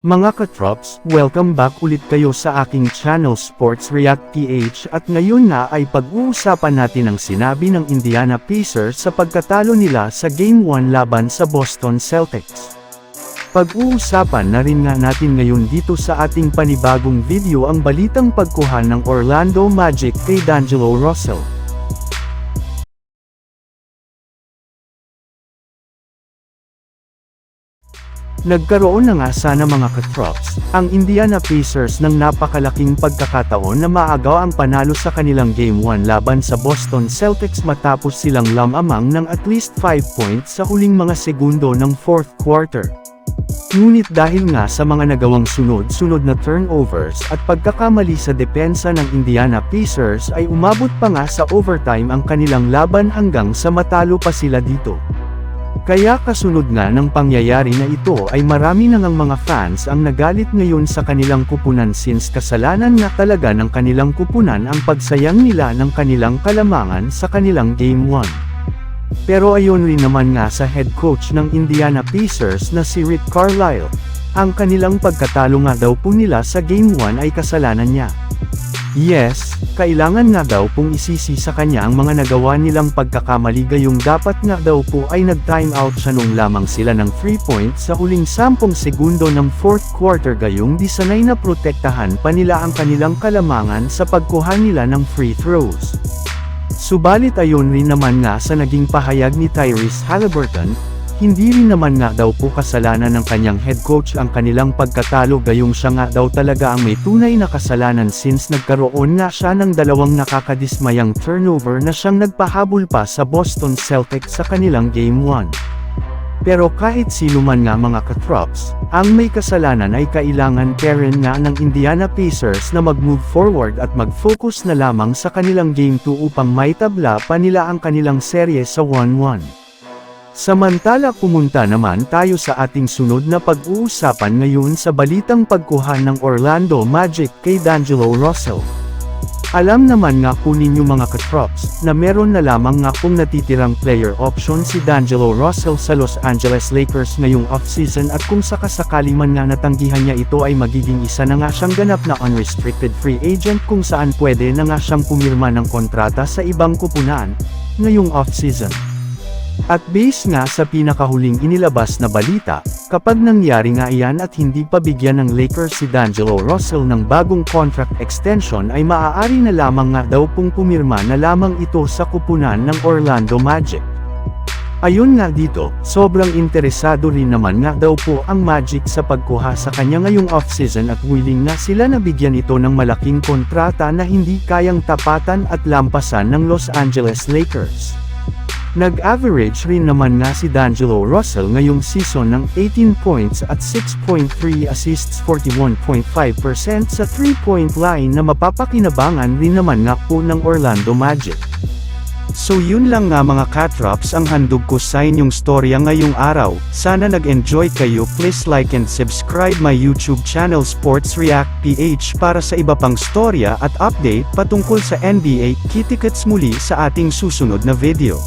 Mga katrops, welcome back ulit kayo sa aking channel Sports React PH at ngayon na ay pag-uusapan natin ang sinabi ng Indiana Pacers sa pagkatalo nila sa Game 1 laban sa Boston Celtics. Pag-uusapan na rin nga natin ngayon dito sa ating panibagong video ang balitang pagkuha ng Orlando Magic kay D'Angelo Russell. Nagkaroon na nga sana mga katrops, ang Indiana Pacers ng napakalaking pagkakataon na maagaw ang panalo sa kanilang Game 1 laban sa Boston Celtics matapos silang lamamang ng at least 5 points sa huling mga segundo ng 4th quarter. Ngunit dahil nga sa mga nagawang sunod-sunod na turnovers at pagkakamali sa depensa ng Indiana Pacers ay umabot pa nga sa overtime ang kanilang laban hanggang sa matalo pa sila dito. Kaya kasunod nga ng pangyayari na ito ay marami na ngang mga fans ang nagalit ngayon sa kanilang kupunan since kasalanan nga talaga ng kanilang kupunan ang pagsayang nila ng kanilang kalamangan sa kanilang Game 1. Pero ayon rin naman nga sa head coach ng Indiana Pacers na si Rick Carlisle, ang kanilang pagkatalo nga daw po nila sa Game 1 ay kasalanan niya. Yes, kailangan nga daw pong isisi sa kanya ang mga nagawa nilang pagkakamali gayong dapat nga daw po ay nag-time out siya nung lamang sila ng 3 points sa huling 10 segundo ng 4th quarter gayong di sanay na protektahan pa nila ang kanilang kalamangan sa pagkuha nila ng free throws. Subalit ayon rin naman nga sa naging pahayag ni Tyrese Halliburton, hindi rin naman nga daw po kasalanan ng kanyang head coach ang kanilang pagkatalo gayong siya nga daw talaga ang may tunay na kasalanan since nagkaroon nga siya ng dalawang nakakadismayang turnover na siyang nagpahabol pa sa Boston Celtics sa kanilang Game 1. Pero kahit sino man nga mga katrops, ang may kasalanan ay kailangan Karen nga ng Indiana Pacers na mag-move forward at mag-focus na lamang sa kanilang Game 2 upang maitabla pa nila ang kanilang serye sa 1-1. Samantala pumunta naman tayo sa ating sunod na pag-uusapan ngayon sa balitang pagkuha ng Orlando Magic kay D'Angelo Russell. Alam naman nga po ninyo mga katrops, na meron na lamang nga pong natitirang player option si D'Angelo Russell sa Los Angeles Lakers ngayong offseason at kung sakasakali man nga natanggihan niya ito ay magiging isa na nga siyang ganap na unrestricted free agent kung saan pwede na nga siyang pumirma ng kontrata sa ibang kupunan, ngayong offseason. At base nga sa pinakahuling inilabas na balita, kapag nangyari nga iyan at hindi pa bigyan ng Lakers si D'Angelo Russell ng bagong contract extension ay maaari na lamang nga daw pong pumirma na lamang ito sa kupunan ng Orlando Magic. Ayun nga dito, sobrang interesado rin naman nga daw po ang Magic sa pagkuha sa kanya ngayong offseason at willing na sila na bigyan ito ng malaking kontrata na hindi kayang tapatan at lampasan ng Los Angeles Lakers. Nag-average rin naman nga si D'Angelo Russell ngayong season ng 18 points at 6.3 assists 41.5% sa 3-point line na mapapakinabangan rin naman nga po ng Orlando Magic. So yun lang nga mga katrops ang handog ko sa inyong storya ngayong araw, sana nag-enjoy kayo please like and subscribe my YouTube channel Sports React PH para sa iba pang storya at update patungkol sa NBA, kitikets muli sa ating susunod na video.